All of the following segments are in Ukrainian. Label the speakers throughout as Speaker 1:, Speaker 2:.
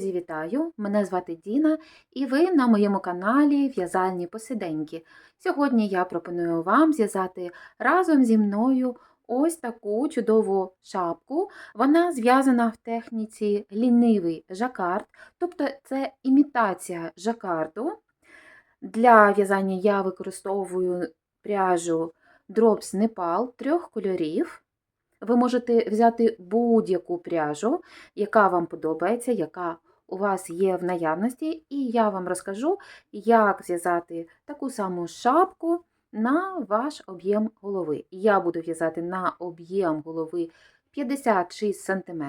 Speaker 1: Друзі, вітаю! Мене звати Діна, і ви на моєму каналі В'язальні посиденьки. Сьогодні я пропоную вам зв'язати разом зі мною ось таку чудову шапку. Вона зв'язана в техніці лінивий жакард, тобто це імітація жакарду. Для в'язання я використовую пряжу Drops Nepal трьох кольорів. Ви можете взяти будь-яку пряжу, яка вам подобається, яка у вас є в наявності, і я вам розкажу, як зв'язати таку саму шапку на ваш об'єм голови. Я буду в'язати на об'єм голови 56 см.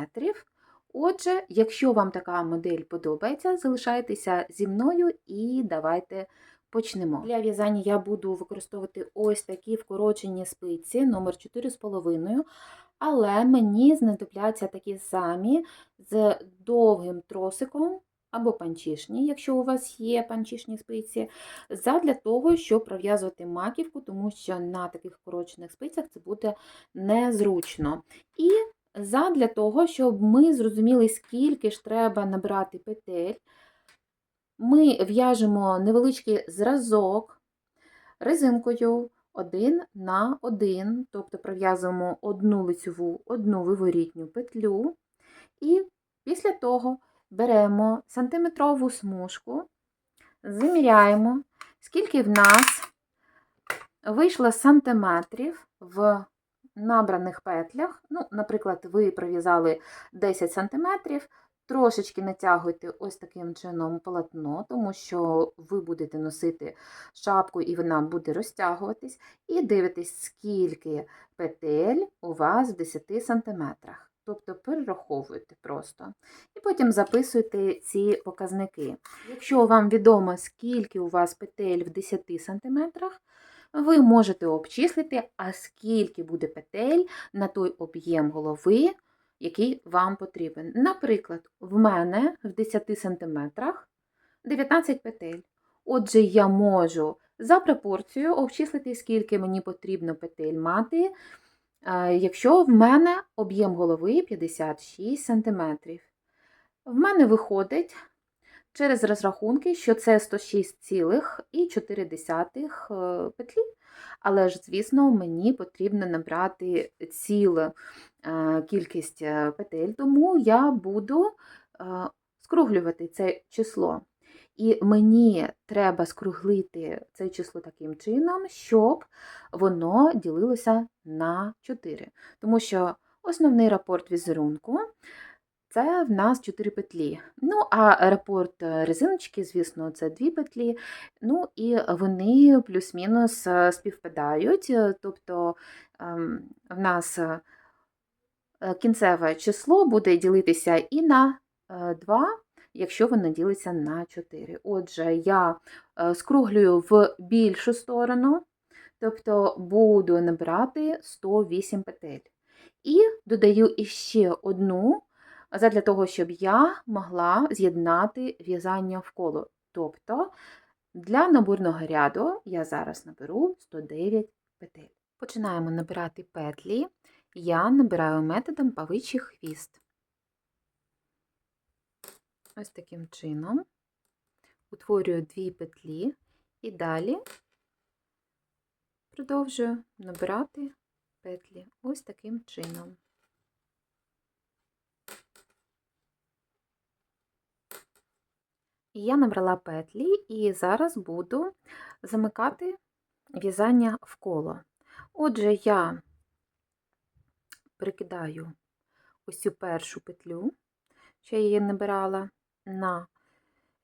Speaker 1: Отже, якщо вам така модель подобається, залишайтеся зі мною і давайте почнемо. Для в'язання я буду використовувати ось такі вкорочені спиці номер 4,5, але мені знадобляться такі самі з довгим тросиком або панчішні, якщо у вас є панчішні спиці, задля того, щоб пров'язувати маківку, тому що на таких вкорочених спицях це буде незручно. І задля того, щоб ми зрозуміли, скільки ж треба набрати петель, ми в'яжемо невеличкий зразок резинкою один на один, тобто пров'язуємо одну лицьову, одну виворітню петлю, і після того беремо сантиметрову смужку, заміряємо, скільки в нас вийшло сантиметрів в набраних петлях. Ну, Наприклад, ви пров'язали 10 сантиметрів, Трошечки натягуйте ось таким чином полотно, тому що ви будете носити шапку і вона буде розтягуватись, і дивитесь, скільки петель у вас в 10 см. Тобто перераховуєте просто. І потім записуйте ці показники. Якщо вам відомо, скільки у вас петель в 10 см, ви можете обчислити, а скільки буде петель на той об'єм голови який вам потрібен. Наприклад, в мене в 10 см 19 петель. Отже, я можу за пропорцією обчислити, скільки мені потрібно петель мати, якщо в мене об'єм голови 56 см. В мене виходить через розрахунки, що це 106,4 е, петлі. Але ж, звісно, мені потрібно набрати цілу е, кількість е, петель, тому я буду скруглювати це число. І мені треба скруглити це число таким чином, щоб воно ділилося на 4. Тому що основний рапорт візерунку це в нас 4 петлі. Ну, а рапорт е, резиночки, звісно, це 2 петлі. Ну, і вони плюс-мінус е, співпадають. Е, тобто ем, в нас кінцеве число буде ділитися і на 2, якщо воно ділиться на 4. Отже, я скруглюю в більшу сторону, тобто буду набирати 108 петель. І додаю іще одну задля того, щоб я могла з'єднати в'язання в коло. Тобто для наборного ряду я зараз наберу 109 петель. Починаємо набирати петлі. Я набираю методом павичий хвіст. Ось таким чином утворюю дві петлі і далі продовжую набирати петлі ось таким чином. Я набрала петлі і зараз буду замикати в'язання в коло. Отже, я прикидаю ось цю першу петлю, я її набирала на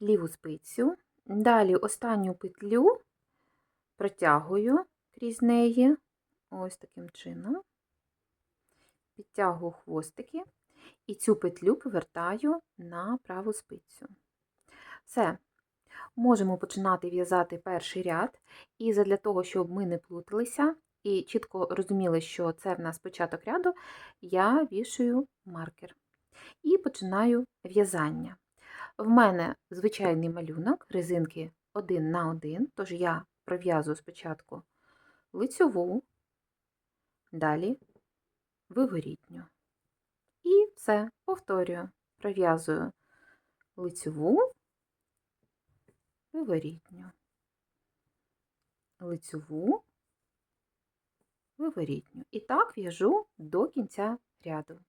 Speaker 1: ліву спицю. Далі останню петлю протягую крізь неї, ось таким чином, підтягую хвостики і цю петлю повертаю на праву спицю. Все. Можемо починати в'язати перший ряд, і для того, щоб ми не плуталися і чітко розуміли, що це в нас початок ряду, я вішаю маркер і починаю в'язання. В мене звичайний малюнок, резинки один на один, тож я пров'язую спочатку лицьову, далі виворітню. І все, повторюю, пров'язую лицьову, виворітню, лицьову, виворітню. І так в'яжу до кінця ряду.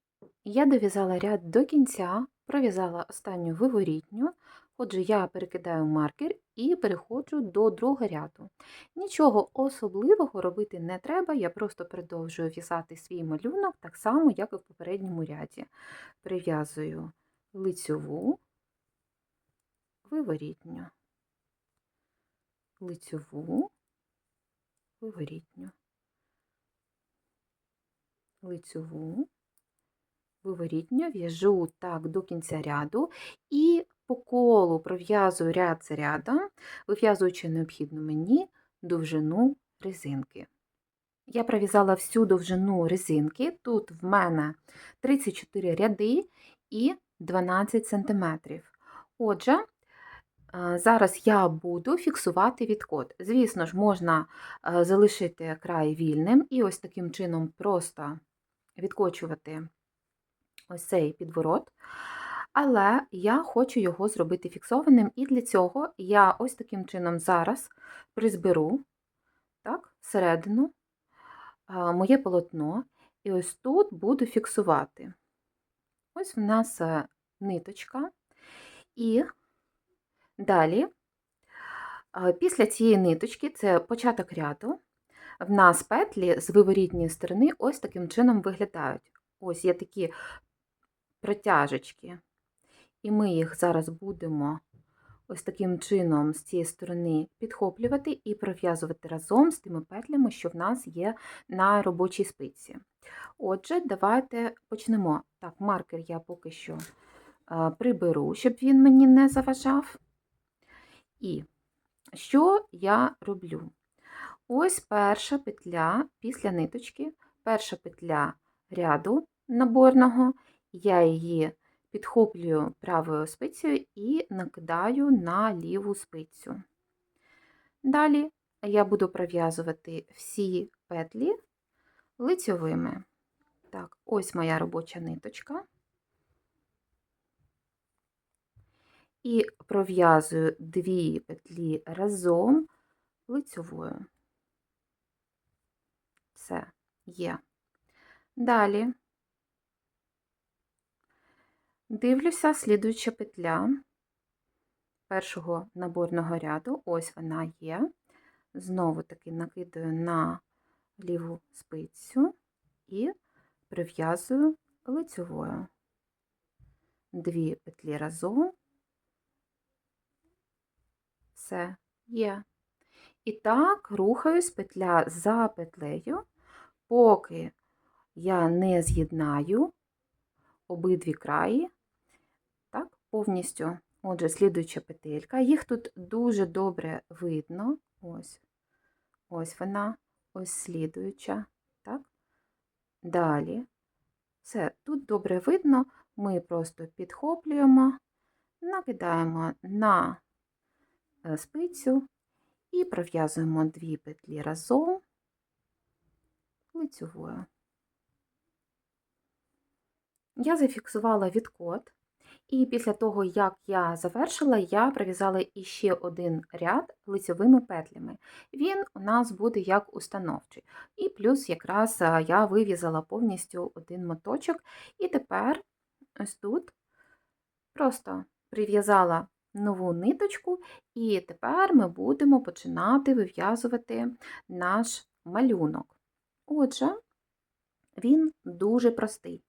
Speaker 1: Я дов'язала ряд до кінця, пров'язала останню виворітню, отже, я перекидаю маркер і переходжу до другого ряду. Нічого особливого робити не треба, я просто продовжую в'язати свій малюнок так само, як і в попередньому ряді. Прив'язую лицьову, виворітню, лицьову, виворітню, лицьову, виворітню, в'яжу так до кінця ряду і по колу пров'язую ряд за рядом, вив'язуючи необхідну мені довжину резинки. Я пров'язала всю довжину резинки, тут в мене 34 ряди і 12 см. Отже, зараз я буду фіксувати відкот. Звісно ж, можна е, залишити край вільним і ось таким чином просто відкочувати ось цей підворот. Але я хочу його зробити фіксованим, і для цього я ось таким чином зараз призберу так, всередину моє полотно, і ось тут буду фіксувати. Ось в нас е, ниточка, і далі, після цієї ниточки, це початок ряду, в нас петлі з виворітньої сторони ось таким чином виглядають. Ось є такі протяжечки. І ми їх зараз будемо ось таким чином з цієї сторони підхоплювати і пров'язувати разом з тими петлями, що в нас є на робочій спиці. Отже, давайте почнемо. Так, маркер я поки що приберу, щоб він мені не заважав. І що я роблю? Ось перша петля після ниточки, перша петля ряду наборного, я її підхоплюю правою спицею і накидаю на ліву спицю. Далі я буду пров'язувати всі петлі лицьовими. Так, ось моя робоча ниточка. І пров'язую дві петлі разом лицьовою. Все є. Далі Дивлюся, слідуюча петля першого наборного ряду, ось вона є. Знову таки накидаю на ліву спицю і прив'язую лицьовою. Дві петлі разом, все є. І так рухаюсь петля за петлею, поки я не з'єднаю обидві краї повністю. Отже, слідуюча петелька. Їх тут дуже добре видно. Ось ось вона, ось слідуюча. Так? Далі. Все, тут добре видно, ми просто підхоплюємо, накидаємо на спицю і пров'язуємо дві петлі разом лицьовою. Я зафіксувала відкот. І після того, як я завершила, я пров'язала іще один ряд лицевими петлями. Він у нас буде як установчий. І плюс якраз я вив'язала повністю один моточок, і тепер ось тут просто прив'язала нову ниточку, і тепер ми будемо починати вив'язувати наш малюнок. Отже, він дуже простий.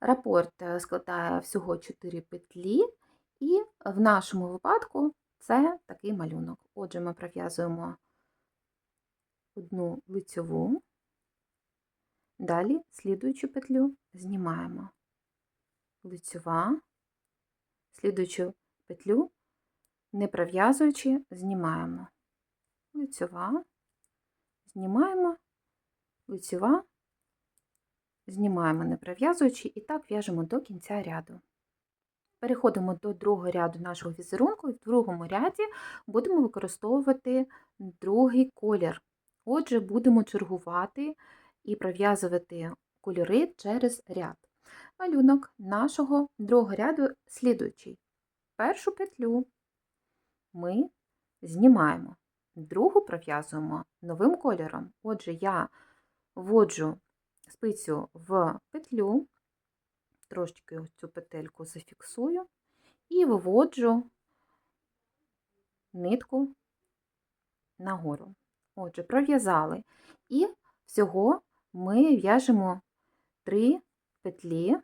Speaker 1: Рапорт е, складає всього 4 петлі, і в нашому випадку це такий малюнок. Отже, ми пров'язуємо одну лицьову, далі слідуючу петлю знімаємо лицьова, слідуючу петлю, не пров'язуючи, знімаємо лицьова, знімаємо лицьова, знімаємо не прив'язуючи, і так в'яжемо до кінця ряду. Переходимо до другого ряду нашого візерунку, і в другому ряді будемо використовувати другий колір. Отже, будемо чергувати і пров'язувати кольори через ряд. Малюнок нашого другого ряду слідуючий. Першу петлю ми знімаємо, другу пров'язуємо новим кольором. Отже, я вводжу спицю в петлю, ось цю петельку зафіксую і виводжу нитку нагору. Отже, пров'язали. І всього ми в'яжемо три петлі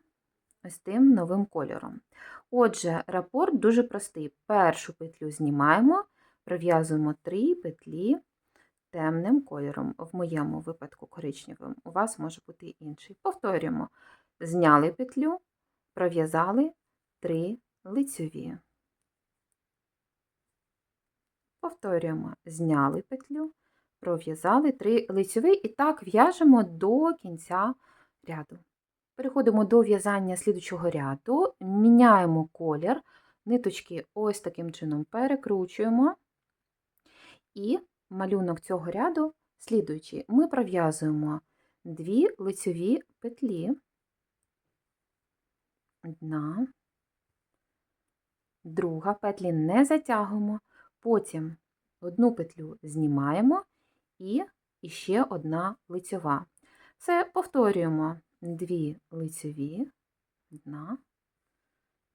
Speaker 1: ось тим новим кольором. Отже, рапорт дуже простий. Першу петлю знімаємо, пров'язуємо три петлі темним кольором. В моєму випадку коричневим, у вас може бути інший. Повторюємо: зняли петлю, пров'язали три лицьові. Повторюємо, зняли петлю, пров'язали три лицьові і так в'яжемо до кінця ряду. Переходимо до в'язання слідучого ряду, міняємо колір, ниточки ось таким чином перекручуємо, і малюнок цього ряду слідуючий. Ми пров'язуємо дві лицьові петлі, одна, друга, петлі не затягуємо, потім одну петлю знімаємо. І ще одна лицьова. Все повторюємо дві лицьові, одна,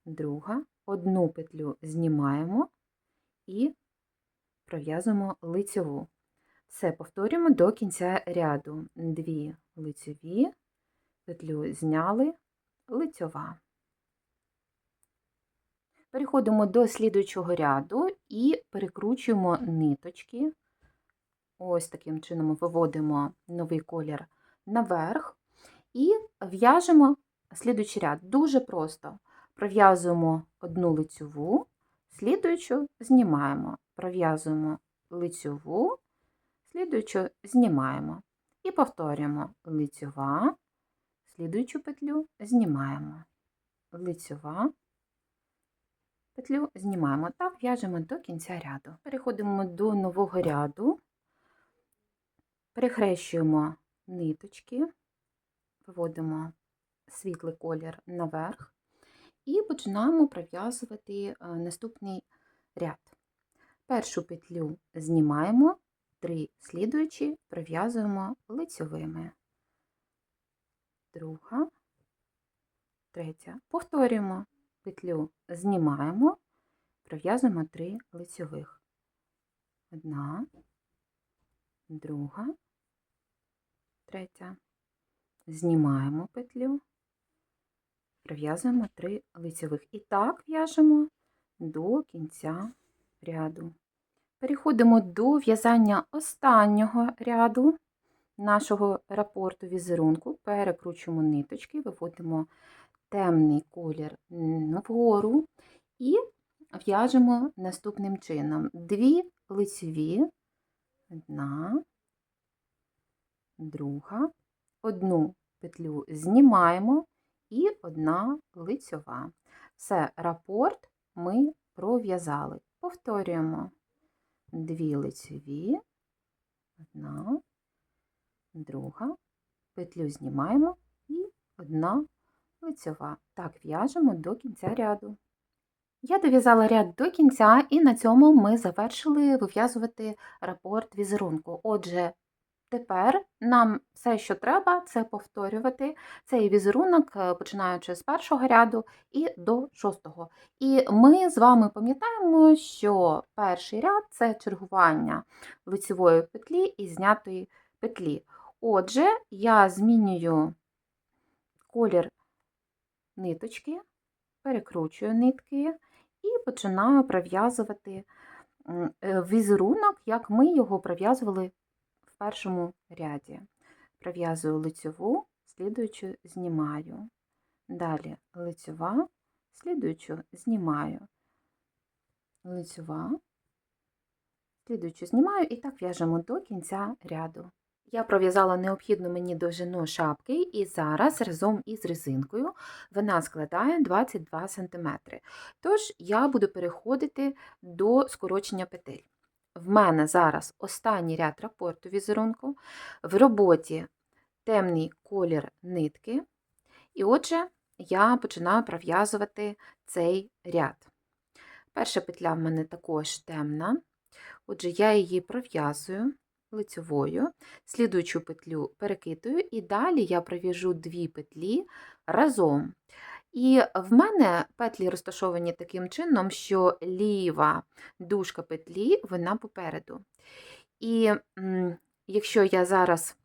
Speaker 1: друга, одну петлю знімаємо і пров'язуємо лицьову. Все повторюємо до кінця ряду. Дві лицьові, петлю зняли, лицьова. Переходимо до слідуючого ряду і перекручуємо ниточки. Ось таким чином виводимо новий колір наверх і в'яжемо слідуючий ряд. Дуже просто пров'язуємо одну лицьову, слідуючу знімаємо, пров'язуємо лицьову, слідуючу знімаємо. І повторюємо лицьова, слідуючу петлю знімаємо, лицьова, петлю знімаємо. Так в'яжемо до кінця ряду. Переходимо до нового ряду, перехрещуємо ниточки, виводимо світлий колір наверх і починаємо пров'язувати е, наступний ряд. Першу петлю знімаємо, три слідуючі пров'язуємо лицьовими. Друга, третя. Повторюємо петлю, знімаємо, пров'язуємо три лицьових. Одна, друга, третя. Знімаємо петлю, пров'язуємо три лицьових. І так в'яжемо до кінця ряду. Переходимо до в'язання останнього ряду нашого рапорту візерунку, перекручуємо ниточки, виводимо темний колір вгору і в'яжемо наступним чином: дві лицеві, одна, друга, одну петлю знімаємо і одна лицьова. Все, рапорт ми пров'язали. Повторюємо дві лицеві, одна, друга, петлю знімаємо і одна лицьова. Так в'яжемо до кінця ряду. Я дов'язала ряд до кінця, і на цьому ми завершили вив'язувати рапорт візерунку. Отже, тепер нам все, що треба, це повторювати цей візерунок, е, починаючи з першого ряду і до шостого. І ми з вами пам'ятаємо, що перший ряд це чергування лицевої петлі і знятої петлі. Отже, я змінюю колір ниточки, перекручую нитки і починаю пров'язувати е, візерунок, як ми його пров'язували першому ряді. Пров'язую лицьову, слідуючу знімаю. Далі лицьова, слідуючу знімаю, лицьова, слідуючу знімаю і так в'яжемо до кінця ряду. Я пров'язала необхідну мені довжину шапки, і зараз разом із резинкою вона складає 22 см. Тож я буду переходити до скорочення петель. В мене зараз останній ряд рапорту візерунку, в роботі темний колір нитки. І отже, я починаю пров'язувати цей ряд. Перша петля в мене також темна, отже, я її пров'язую лицьовою, слідуючу петлю перекидую, і далі я пров'яжу дві петлі разом. І в мене петлі розташовані таким чином, що ліва дужка петлі вона попереду. І якщо я зараз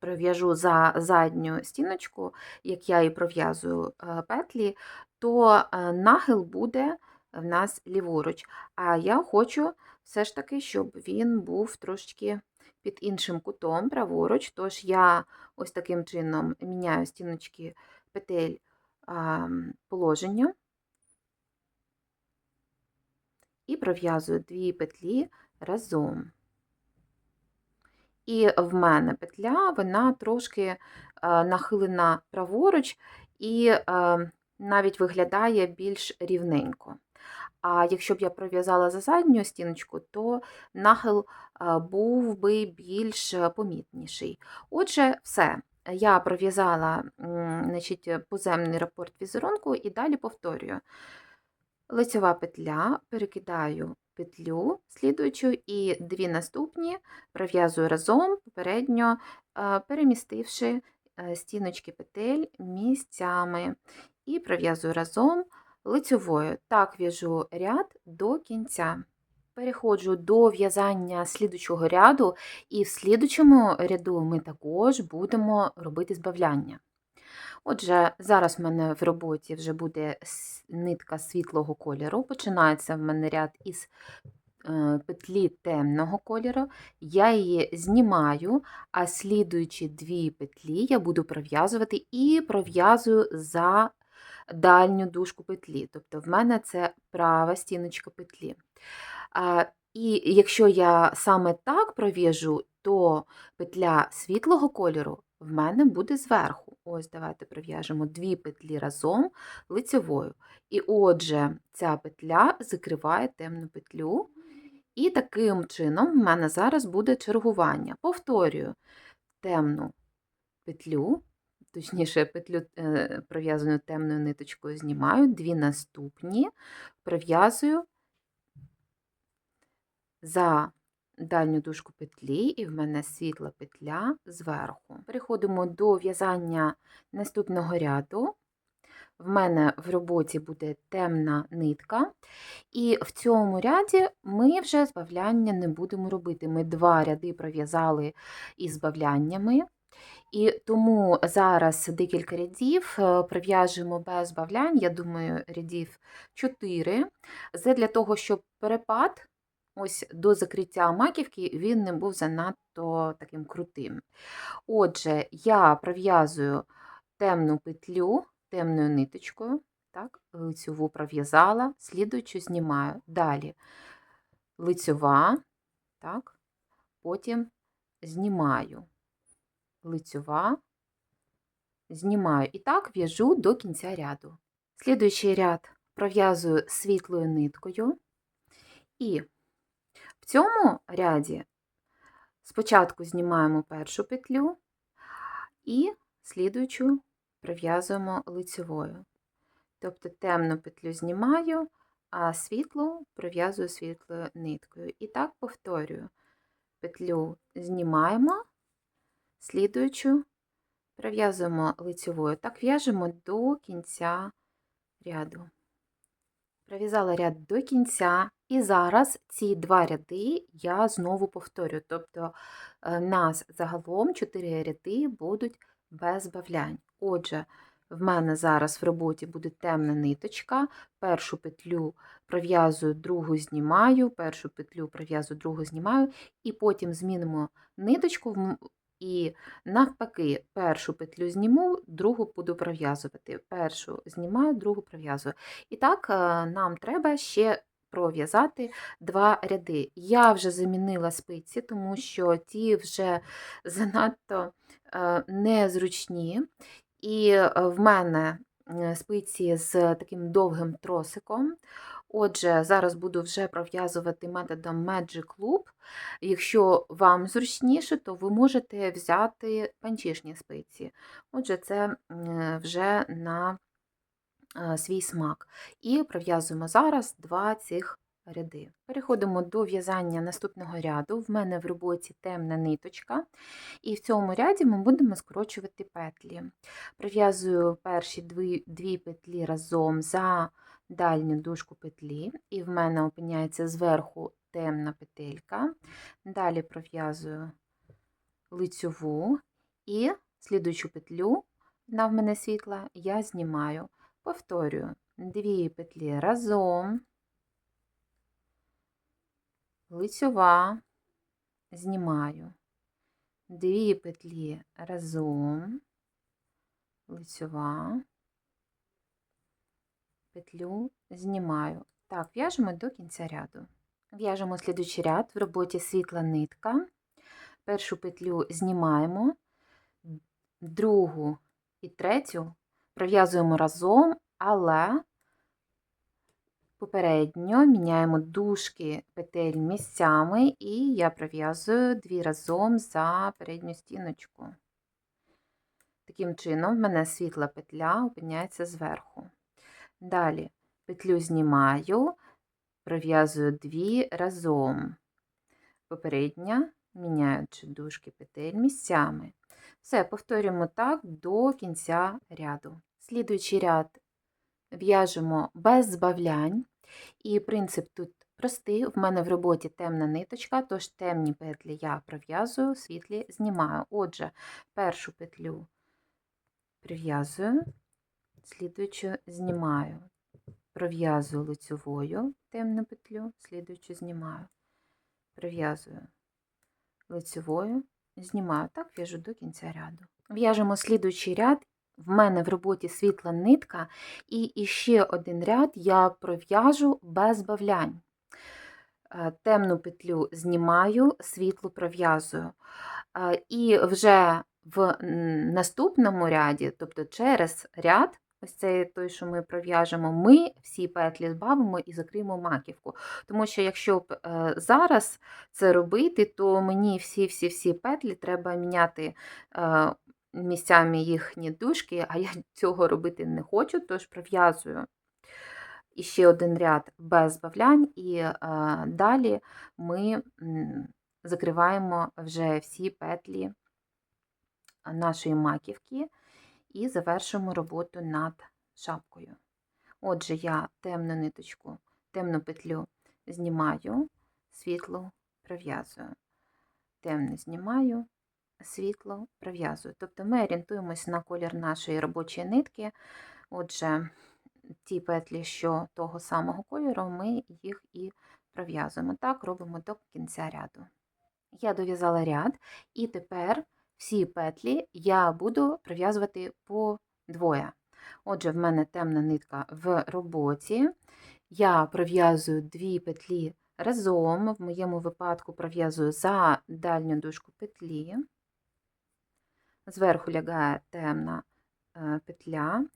Speaker 1: пров'яжу за задню стіночку, як я і пров'язую е, петлі, то е, нахил буде в нас ліворуч. А я хочу все ж таки, щоб він був трошечки під іншим кутом, праворуч. Тож я ось таким чином міняю стіночки петель положення і пров'язую дві петлі разом. І в мене петля, вона трошки нахилена праворуч і навіть виглядає більш рівненько. А якщо б я пров'язала за задню стіночку, то нахил був би більш помітніший. Отже, все. Я пров'язала значить, поземний рапорт візерунку і далі повторюю. Лицьова петля, перекидаю петлю слідуючу, і дві наступні пров'язую разом, попередньо е, перемістивши е, стіночки петель місцями, і пров'язую разом лицьовою. Так в'яжу ряд до кінця. Переходжу до в'язання слідучого ряду, і в слідучому ряду ми також будемо робити збавляння. Отже, зараз в мене в роботі вже буде нитка світлого кольору. Починається в мене ряд із е, петлі темного кольору, я її знімаю, а слідуючі дві петлі я буду пров'язувати і пров'язую за дальню дужку петлі. Тобто в мене це права стіночка петлі. І якщо я саме так пров'яжу, то петля світлого кольору в мене буде зверху. Ось, давайте пров'яжемо дві петлі разом лицевою. І отже, ця петля закриває темну петлю. І таким чином в мене зараз буде чергування. Повторюю темну петлю, точніше, петлю е, пров'язану темною ниточкою знімаю, дві наступні пров'язую за дальню дужку петлі, і в мене світла петля зверху. Переходимо до в'язання наступного ряду. В мене в роботі буде темна нитка, і в цьому ряді ми вже збавляння не будемо робити. Ми два ряди пров'язали із збавляннями, і тому зараз декілька рядів е, пров'яжемо без збавлянь, я думаю, рядів 4. Це для того, щоб перепад ось до закриття маківки він не був занадто таким крутим. Отже, я пров'язую темну петлю темною ниточкою, так, лицьову пров'язала, слідуючу знімаю. Далі лицьова, так, потім знімаю лицьова, знімаю і так в'яжу до кінця ряду. Слідуючий ряд пров'язую світлою ниткою і в цьому ряді спочатку знімаємо першу петлю і слідуючу прив'язуємо лицевою. Тобто темну петлю знімаю, а світлу прив'язую світлою ниткою. І так повторюю: петлю знімаємо, слідуючу прив'язуємо лицевою. Так в'яжемо до кінця ряду. Пров'язала ряд до кінця, і зараз ці два ряди я знову повторю. Тобто е, нас загалом 4 ряди будуть без збавлянь. Отже, в мене зараз в роботі буде темна ниточка, першу петлю пров'язую, другу знімаю, першу петлю пров'язую, другу знімаю, і потім змінимо ниточку і навпаки, першу петлю зніму, другу буду пров'язувати. Першу знімаю, другу пров'язую. І так, е, нам треба ще пров'язати два ряди. Я вже замінила спиці, тому що ті вже занадто е, незручні. І е, в мене спиці з таким довгим тросиком. Отже, зараз буду вже пров'язувати методом Magic Loop. Якщо вам зручніше, то ви можете взяти панчішні спиці. Отже, це вже на е, свій смак. І пров'язуємо зараз два цих ряди. Переходимо до в'язання наступного ряду. В мене в роботі темна ниточка, і в цьому ряді ми будемо скорочувати петлі. Пров'язую перші дві, дві петлі разом за дальню дужку петлі, і в мене опиняється зверху темна петелька. Далі пров'язую лицьову і слідуючу петлю, вона в мене світла, я знімаю. Повторюю, дві петлі разом, лицьова, знімаю, дві петлі разом, лицьова, петлю знімаю. Так, в'яжемо до кінця ряду. В'яжемо слідуючий ряд. В роботі світла нитка. Першу петлю знімаємо, другу і третю пров'язуємо разом, але попередньо міняємо дужки петель місцями, і я пров'язую дві разом за передню стіночку. Таким чином, в мене світла петля опиняється зверху. Далі петлю знімаю, пров'язую дві разом. Попередня, міняючи дужки петель місцями. Все, повторюємо так до кінця ряду. Слідуючий ряд в'яжемо без збавлянь. І принцип тут простий. В мене в роботі темна ниточка, тож темні петлі я пров'язую, світлі знімаю. Отже, першу петлю прив'язую, слідуючу знімаю. Пров'язую лицьовою темну петлю, слідуючу знімаю. Прив'язую лицьовою, знімаю. Так в'яжу до кінця ряду. В'яжемо слідуючий ряд. В мене в роботі світла нитка, і ще один ряд я пров'яжу без бавлянь. Е, Темну петлю знімаю, світлу пров'язую. Е, І вже в наступному ряді, тобто через ряд, ось цей той, що ми пров'яжемо, ми всі петлі збавимо і закриємо маківку. Тому що якщо б е, зараз це робити, то мені всі-всі-всі петлі треба міняти місцями їхні дужки, а я цього робити не хочу, тож пров'язую ще один ряд без збавлянь, і е, далі ми закриваємо вже всі петлі нашої маківки і завершуємо роботу над шапкою. Отже, я темну ниточку, темну петлю знімаю, світлу пров'язую. Темну знімаю, світло пров'язую. Тобто ми орієнтуємося на колір нашої робочої нитки. Отже, ті петлі, що того самого кольору, ми їх і пров'язуємо. Так робимо до кінця ряду. Я дов'язала ряд, і тепер всі петлі я буду пров'язувати по двоє. Отже, в мене темна нитка в роботі. Я пров'язую дві петлі разом, в моєму випадку пров'язую за дальню дужку петлі, зверху лягає темна е, петля,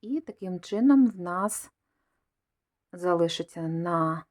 Speaker 1: і таким чином в нас залишиться на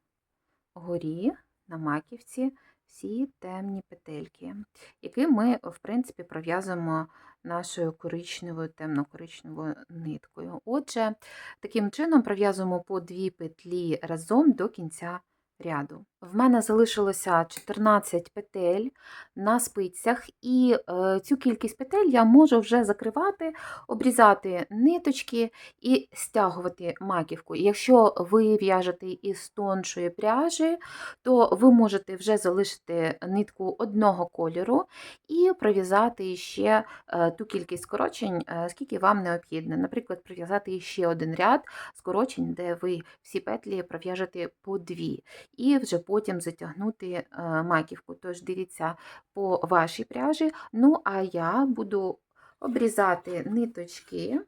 Speaker 1: горі, на маківці всі темні петельки, які ми, в принципі, пров'язуємо нашою коричневою, темно-коричневою ниткою. Отже, таким чином пров'язуємо по дві петлі разом до кінця ряду. В мене залишилося 14 петель на спицях, і е, цю кількість петель я можу вже закривати, обрізати ниточки і стягувати маківку. Якщо ви в'яжете із тоншої пряжі, то ви можете вже залишити нитку одного кольору і пров'язати ще е, ту кількість скорочень, е, скільки вам необхідно. Наприклад, пров'язати ще один ряд скорочень, де ви всі петлі пров'яжете по дві і вже потім затягнути е, маківку. Тож дивіться по вашій пряжі. Ну, а я буду обрізати ниточки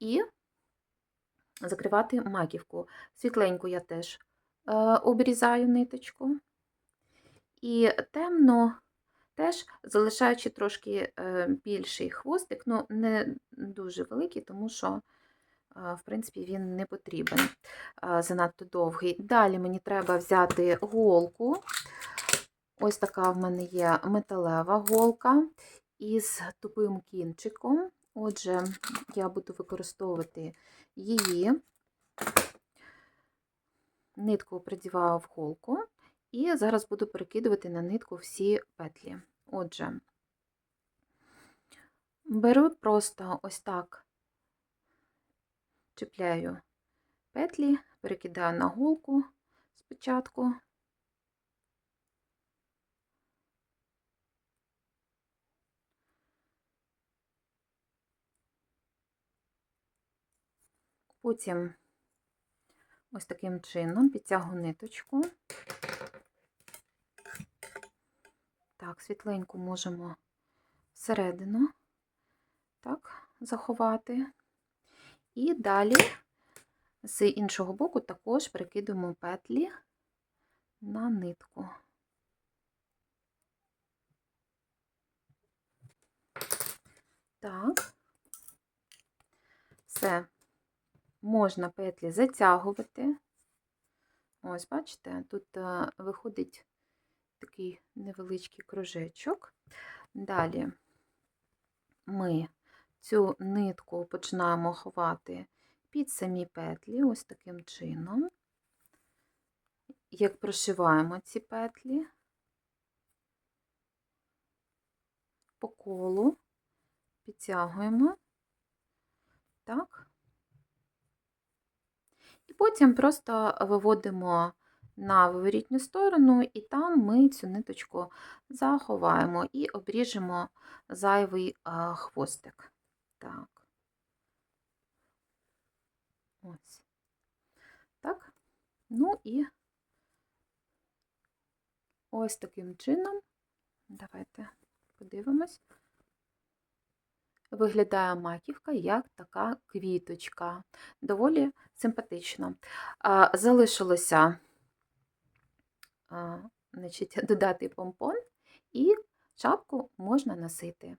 Speaker 1: і закривати маківку. Світленьку я теж е, обрізаю ниточку. І темно теж залишаючи трошки е, більший хвостик, ну не дуже великий, тому що в принципі, він не потрібен занадто довгий. Далі мені треба взяти голку. Ось така в мене є металева голка із тупим кінчиком. Отже, я буду використовувати її, нитку придіваю в голку, і зараз буду перекидувати на нитку всі петлі. Отже, беру просто ось так, чіпляю петлі, перекидаю на голку спочатку. Потім ось таким чином підтягу ниточку. Так, світленьку можемо всередину так, заховати. І далі з іншого боку також прикидуємо петлі на нитку. Так, все, можна петлі затягувати. Ось, бачите, тут е, виходить такий невеличкий кружечок. Далі ми цю нитку починаємо ховати під самі петлі, ось таким чином. Як прошиваємо ці петлі по колу, підтягуємо, так. І потім просто виводимо на виворітню сторону, і там ми цю ниточку заховаємо і обріжемо зайвий хвостик. Так. Ось. Так. Ну і ось таким чином, давайте подивимось, виглядає маківка як така квіточка. Доволі симпатично. Залишилося значить, додати помпон, і шапку можна носити.